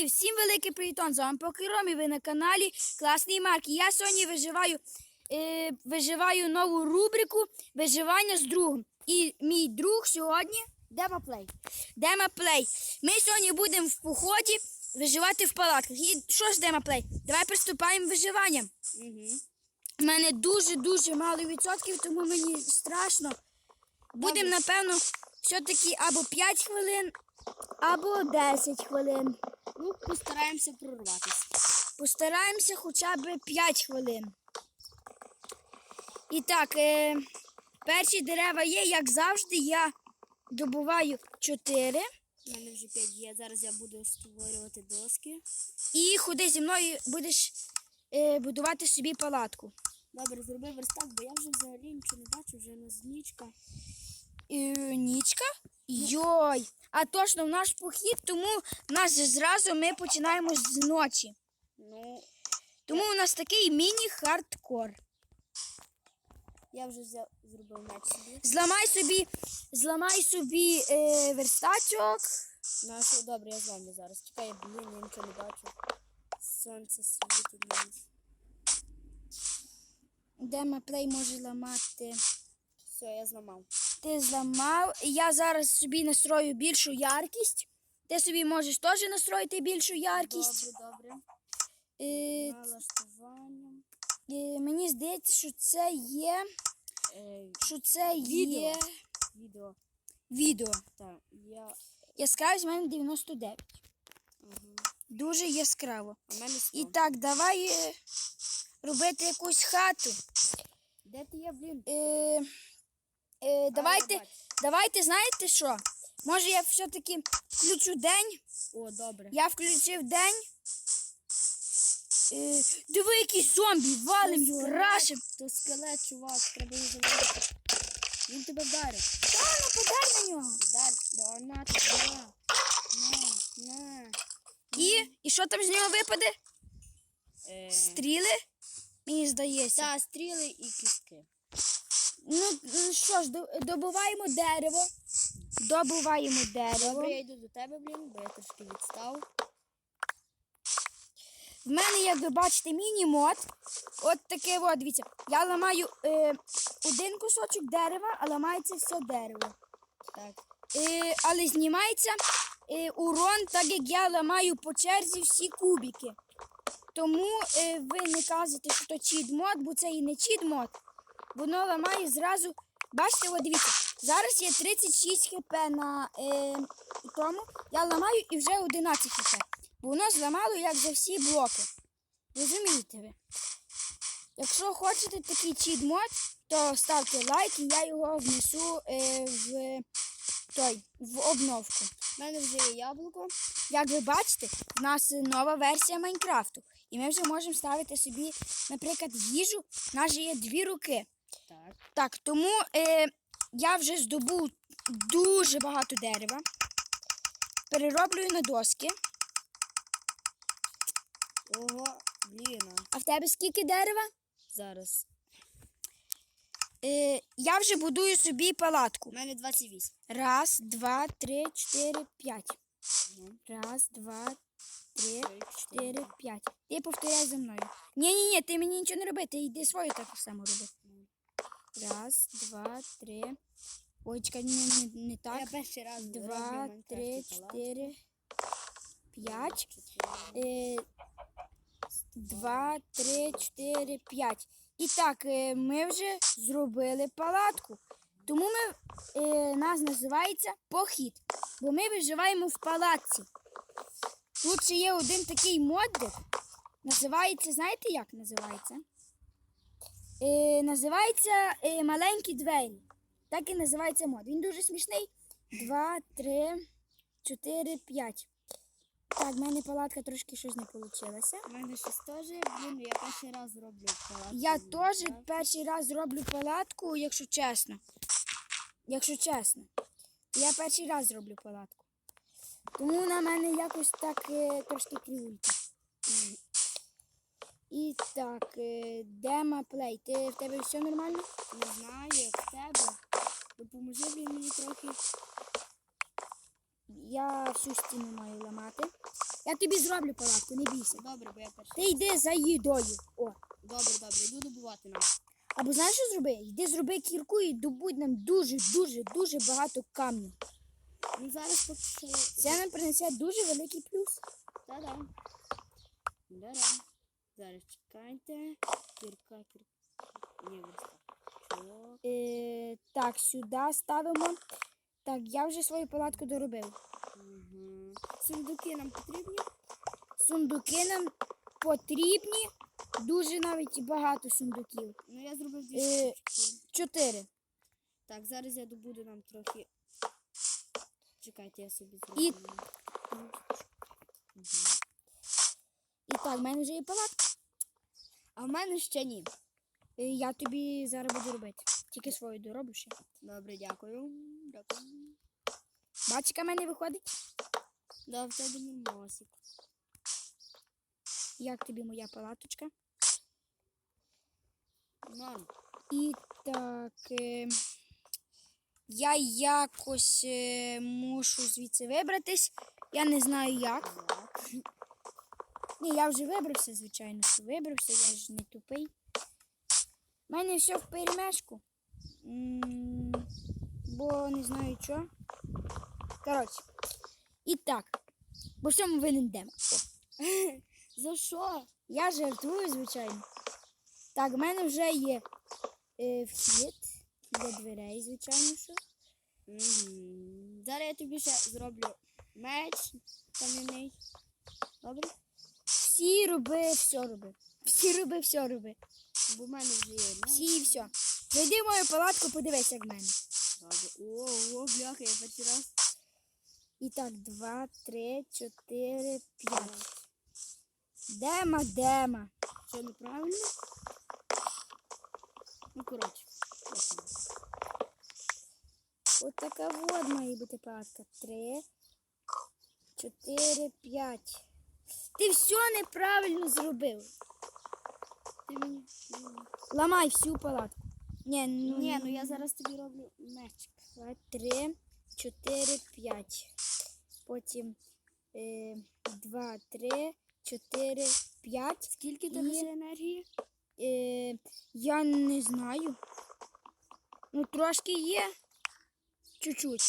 І всім великий привітон, з вами Покером і ви на каналі Класний Марк. І Я сьогодні виживаю, е, виживаю нову рубрику Виживання з другом. І мій друг сьогодні Дема Плей. Дема Плей. Ми сьогодні будемо в поході виживати в палатках. І що ж Дема Плей? Давай приступаємо виживанням. Угу. У мене дуже-дуже мало відсотків, тому мені страшно. Будемо, напевно, все-таки або 5 хвилин, або 10 хвилин. Ну, постараємося прорватися. Постараємося хоча б 5 хвилин. І так, е, перші дерева є, як завжди, я добуваю 4. У мене вже 5 є. Зараз я буду створювати доски. І ходи зі мною будеш е, будувати собі палатку. Добре, зроби верстак, бо я вже взагалі нічого не бачу, вже на нічка. Е, нічка? Йой! А точно в наш похід, тому нас зразу ми починаємо з ночі. Ну, Тому у нас такий міні-хардкор. я вже взяв, зробив меч собі. Зламай собі, зламай собі е, верстачок. Що, добре, я з вами зараз. Чекай, блін, я нічого не бачу. Сонце світить нас. Дема плей може ламати. Все, я зламав. Ти зламав. Я зараз собі настрою більшу яркість. Ти собі можеш теж настроїти більшу яркість. Добре, добре. Е, Налаштування. е, мені здається, що це є. Е, Що це Відео. є відео. відео. Так, я. Яскравість в мене 99. Угу. Дуже яскраво. А мене 100. І так, давай е, робити якусь хату. Де ти є, блін? Е, е, давайте, давайте, знаєте що? Може я все-таки включу день. О, добре. Я включив день. Е, диви, якийсь зомбі, валим його, рашим. То скелет, чувак, треба його завалити. Він тебе вдарив. Та ну подай на нього. Дай, да, на, на, на, на. І, і що там з нього випаде? Е, Стріли? Мені здається. та, стріли і кістки. Ну, ну що ж, добуваємо дерево. Добуваємо дерево. Добре, я йду до тебе, блін, бо я трошки відстав. В мене, як ви бачите, міні-мод. От таке, от, дивіться. Я ламаю е, один кусочок дерева, а ламається все дерево. Так. Е, але знімається е, урон, так як я ламаю по черзі всі кубики. Тому е, ви не кажете, що то чіт-мод, бо це і не чіт-мод. Воно ламає зразу. Бачите, от дивіться, зараз є 36 хп на е, тому. Я ламаю і вже 11 хп. Бо воно зламало як за всі блоки. Розумієте ви? Якщо хочете такий чіт-мод, то ставте лайк і я його внесу е, в той в обновку. У мене вже є яблуко. Як ви бачите, в нас нова версія Майнкрафту. І ми вже можемо ставити собі, наприклад, їжу. У нас же є дві руки. Так. Тому е, я вже здобув дуже багато дерева. Перероблюю на доски. Ого, блін. а. В тебе скільки дерева? Зараз. Е, я вже будую собі палатку. У мене 28. Раз, два, три, чотири, п'ять. Угу. Раз, два, три, чотири, п'ять. Ти повторяй за мною. Ні, ні, ні, ти мені нічого не роби, ти йди свою так само роби. Раз, два, три. Ой, чекай, не, не, не Я перший раз роблю Два, три, палатку. чотири, п'ять. Е, два, три, чотири, п'ять. І так, е, ми вже зробили палатку. Тому ми, е, нас називається похід. Бо ми виживаємо в палатці. Тут ще є один такий модик. Називається, знаєте як називається? Е, називається е, маленькі двері. Так і називається мод. Він дуже смішний. Два, три, чотири, п'ять. Так, в мене палатка трошки щось не вийшло. У мене щось теж, блін, я перший раз роблю палатку. Я теж перший раз роблю палатку, якщо чесно. Якщо чесно. Я перший раз роблю палатку. Тому на мене якось так е, трошки кривулька. І так, е, Дема Плей. Ти в тебе все нормально? Не знаю, як в тебе. Допоможи блін, мені трохи. Я всю стіну маю ламати. Я тобі зроблю палатку, не бійся. Добре, бо я перший. Ти йди за їдою. О. Добре, добре, йду добувати нам. Або знаєш, що зроби? Йди зроби кірку і добудь нам дуже, дуже, дуже багато камнів. Ну зараз поки. Це нам принесе дуже великий плюс. Та-дам. Да-дам. Зараз чекайте. Кірка, кірка. Е, так, сюди ставимо. Так, я вже свою палатку доробив. Угу. Сундуки нам потрібні? Сундуки нам потрібні. Дуже навіть багато сундуків. Ну я зробив дві Е. Чотири. Так, зараз я добуду нам трохи. Чекайте, я собі І- зроблю. Угу. І так, в мене вже є палатка. А в мене ще ні. Е, Я тобі зараз буду робити. Тільки свою дороблю ще. Добре, дякую. Дякую. Бачиш, яка в мене виходить? Да, в тебе носик. Як тобі моя палаточка? Норм. І так. Е, я якось е, мушу звідси вибратись. Я не знаю як. Ні, я вже вибрався, звичайно, вибрався, я ж не тупий. У мене все в перемешку. Бо не знаю що. Коротше. І так. Бо всьому винен Дема. О, За що? Я жартую, звичайно. Так, в мене вже є е, вхід для дверей, звичайно. що. Угу. Зараз я тобі ще зроблю меч кам'яний. Добре? Всі роби, все роби. Всі роби, все роби. Бо в мене вже є меч. Всі і все. Зайди в мою палатку, подивись, як в мене. Добре. О, о, бляха, я перший раз. І так, два, три, чотири, п'ять. Дема, дема. Що неправильно? Ну, коротше. ось воно. От така вот має бути палатка. Три, чотири, п'ять. Ти все неправильно зробив. Ти мені. Ламай всю палатку. Ні, ну, Ні, ну я зараз тобі роблю меч. Два, три, чотири, п'ять. Потім е, два, три, чотири, п'ять. Скільки тебе І- енергії? Е, я не знаю. Ну, трошки є. Чуть-чуть.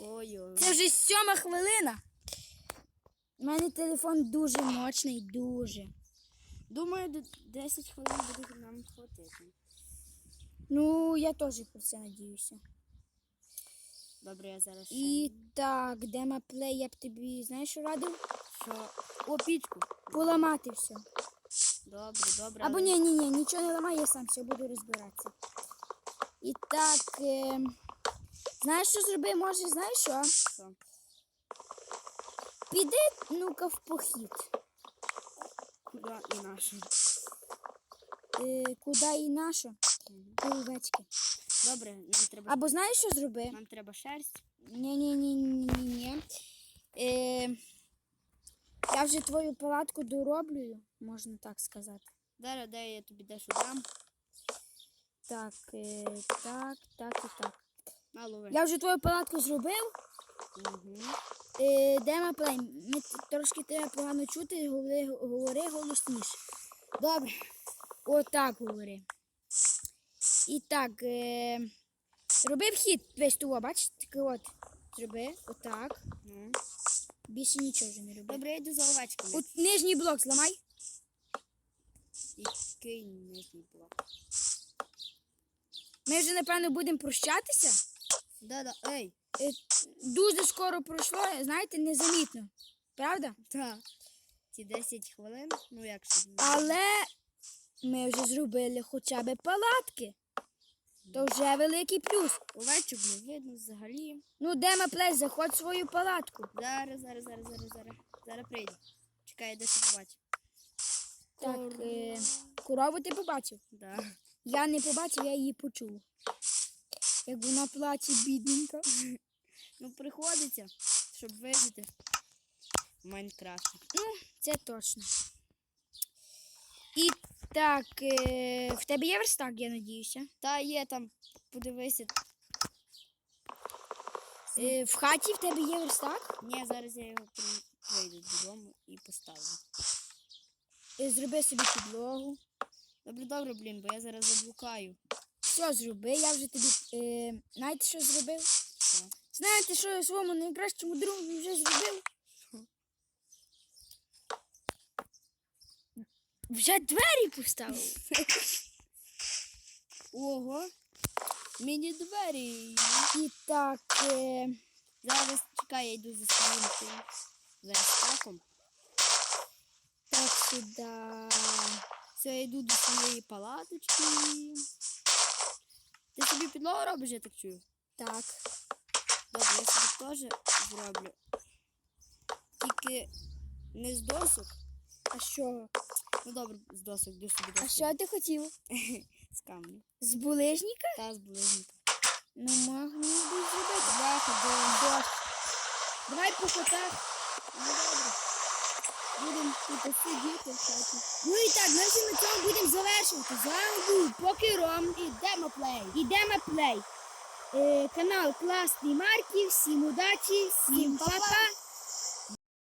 Ой-ой. Це вже сьома хвилина. У мене телефон дуже мощний, дуже. Думаю, до 10 хвилин буде нам хватити. Ну, я теж про це надіюся. Добре, я зараз ще. І так, Дема Плей, я б тобі, знаєш, що радив? Що? О, пічку. Поламати все. Добре, добре. Або але- ні, ні, ні, нічого не ламай, я сам все буду розбиратися. І так, е, знаєш, що зроби? Може, знаєш що? Що? Піди, ну-ка, в похід. Куди і нашу. Е, куди і наша? До овечки. Добре, нам треба, Або знаєш, що зроби? нам треба шерсть. Ні, ні, ні, ні, ні, ні. Е, я вже твою палатку дороблюю, можна так сказати. Зараз дай я тобі дещо дам. Так, е, так, так і так. На. Я вже твою палатку зробив. Угу. Е, Дема Плей, ми трошки тебе погано чути, говори, говори голосніше. Добре. Отак говори. І так, е, роби вхід весь того, бачиш? Такий от. Зроби, отак. Ну. Більше нічого вже не роби. Добре, я йду за овечками. От нижній блок зламай. Кинь нижній блок. Ми вже, напевно, будемо прощатися. Да-да, ей. Е, дуже скоро пройшло, знаєте, незамітно. Правда? Так. Ці 10 хвилин, ну як ще. Але ми вже зробили хоча б палатки. То вже великий плюс. Овечок не видно взагалі. Ну, Дема Плей, заходь в свою палатку. Зараз, зараз, зараз, зараз, зараз. Зараз прийде. Чекай, я дещо побачу. Так, е, корову ти побачив? Да. Я не побачив, я її почув. Як вона плаче, бідненька. Ну, приходиться, щоб вижити в Майнкрафті. Ну, це точно. І так, е, в тебе є верстак, я надіюся. Та є там, подивися. Е, в хаті в тебе є верстак? Ні, зараз я його прийду додому і поставлю. Е, зроби собі підлогу. Добре, добре, блін, бо я зараз заблукаю. Все зроби, я вже тобі. Е, знаєте, що зробив? Що? Знаєте, що я своєму найкращому другу вже зробив? Вже двері поставив. Ого. Мені двері. І так, е, Зараз чекай, я йду за своїм тим. Зараз стаком. так сюди. Все, я йду до своєї палаточки. Ти собі підлогу робиш, я так чую. Так. Добре, я собі теж зроблю. Тільки не з досок. А що? Ну добре, з досок, йду собі А що ти хотів? З камню. З булижника? Та з булижника. Ну, могли б зробити. Бляха, де? Дощ. Давай по котах. Ну тут сидіти в хаті. Ну і так, ми вже на цьому будемо завершувати. З вами був Покером і Демоплей. І Демоплей. Е, канал Класний Марків. Всім удачі, всім па-па.